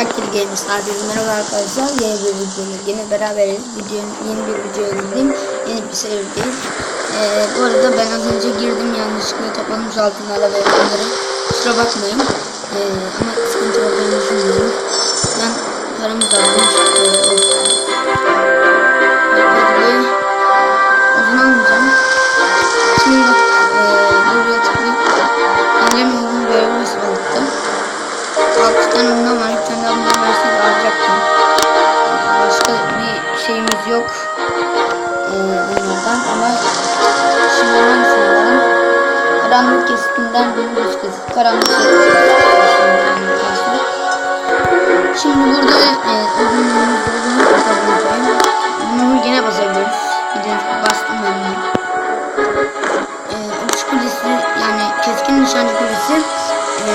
Takdir Games herkese merhaba arkadaşlar. Yeni bir videoyla yine beraberiz. Videonun yeni bir videoya girdim. Yeni bir serideyiz. Ee, bu arada ben az önce girdim yanlışlıkla toplamış altınlarla ve onları kusura bakmayın. Ee, ama sıkıntı olduğunu düşünmüyorum. Ben paramı da almış. Göz kesik. Karanlık Şimdi burada e, ödülümüz olduğunu basabileceğim. Bunu gene basabiliriz. Bildiğiniz gibi bastım ben. E, yani keskin nişancı kulesi e,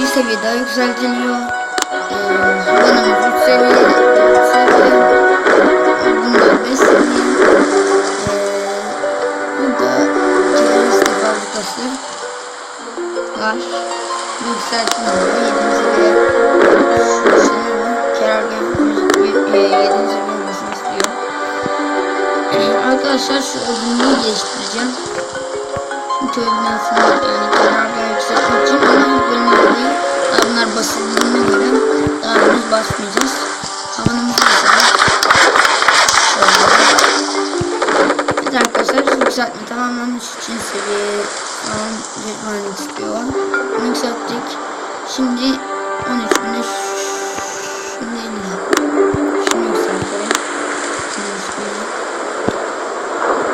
bir seviye daha yükseltiliyor. E, Banamız 3 seviye. 4 seviye. Bunlar 5 seviye. Yükseltiliyor. 7 seviye. Sanırım kerargen 7 seviye olmasını istiyor. Arkadaşlar şu ödülünü geliştireceğim. Köy binasını yani kararga yükseltmek için ama ilk bölümde değil. Daha bunlar basıldığına göre daha henüz basmayacağız. Havanımızı basalım. Şöyle. Evet arkadaşlar yükseltme tamamlanmış için seviye tamam cephanelik istiyor. Bunu yükselttik. Şimdi 13 bine şunu illa. Şunu yükseltelim.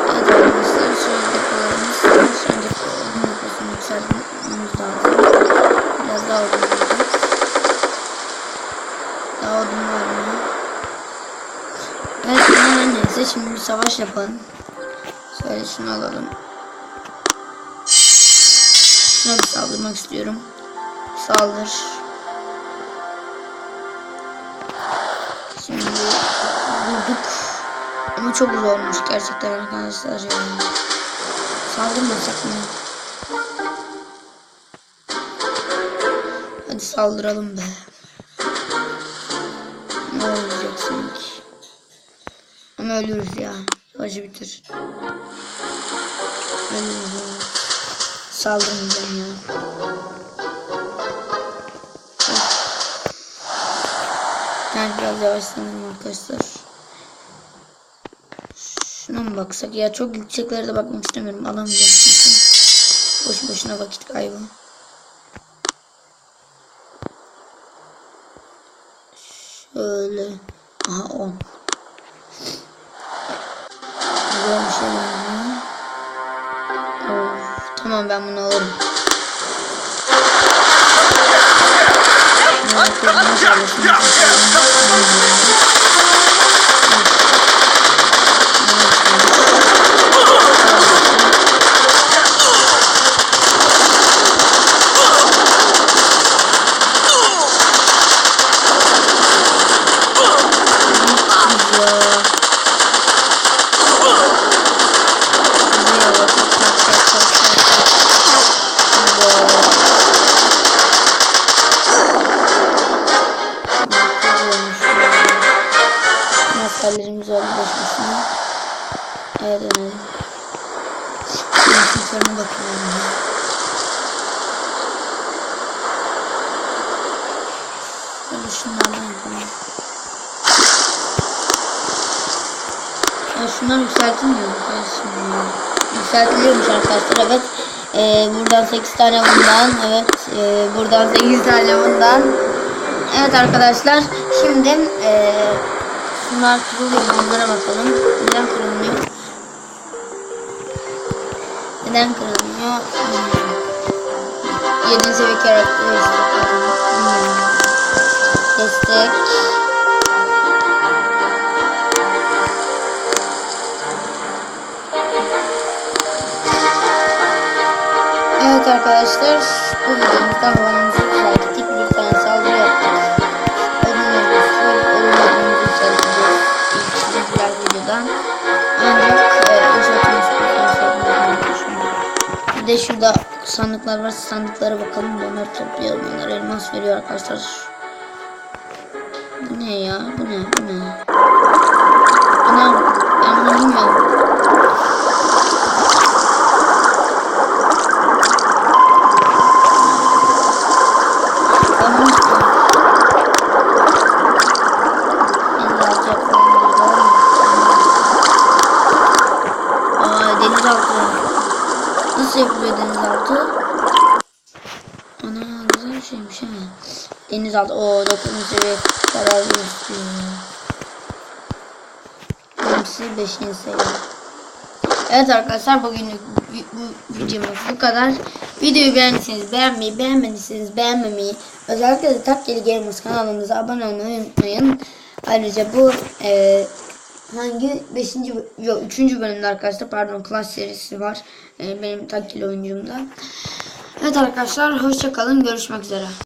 Evet arkadaşlar şöyle depolarımız. Önce odun deposunu yükseltmemiz lazım. Biraz daha odun olacak. Daha odun var mı? Evet neyse şimdi bir savaş yapalım. Şöyle şunu alalım. Şuna bir saldırmak istiyorum. Saldır. Şimdi vurduk. Ama çok zormuş gerçekten arkadaşlar yani. Saldırmasak mı? Hadi saldıralım be. Ne olacak sanki? Ama ölürüz ya. Savaşı bitir. Ölürüz. Saldırmayacağım ya. Ben biraz yavaşlanırım arkadaşlar. Şuna mı baksak? Ya çok yükseklere de bakmak istemiyorum. Alamayacağım çünkü. Boş boşuna vakit kaybı. Şöyle. Aha 10. Güzel bir şey var. Tamam ben bunu alırım. Askerlerimiz oldu başlasın. Aya dönelim. Yöneticilerine bakıyorum. ya. Şöyle şunlardan yapalım. Ya şunlar yükseltilmiyor mu? Yükseltiliyormuş arkadaşlar evet. Ee, buradan 8 tane bundan. Evet. ee, buradan 8 tane bundan. Evet arkadaşlar. Şimdi ee, Bunlar kırılıyor. Bunlara bakalım. Neden kırılmıyor? Neden kırılmıyor? 7 seviye karakteristik. Hmm. Destek. Evet arkadaşlar bu videomuzda havanımızı de şurada sandıklar var. Sandıklara bakalım onları toplayalım. Onlar elmas veriyor arkadaşlar. Bu ne ya? Bu ne? Bu ne? Anam ben bunu bilmiyorum. Ben bunu istiyorum. Deniz altı yapalım. Aa denizaltı. Yapılıyor denizaltı? Ana güzel bir şeymiş ha. Denizaltı. Oo 9. seviye karar istiyor. Benimsi 5. seviye. Evet arkadaşlar bugünlük vi- bu videomuz bu kadar. Videoyu beğendiyseniz beğenmeyi, beğenmediyseniz beğenmemeyi, özellikle de Takkeli Gamers kanalımıza abone olmayı unutmayın. Ayrıca bu e, hangi 5. yok 3. bölümde arkadaşlar pardon Clash serisi var. E, benim Takkeli oyuncumda. Evet arkadaşlar hoşça kalın görüşmek üzere.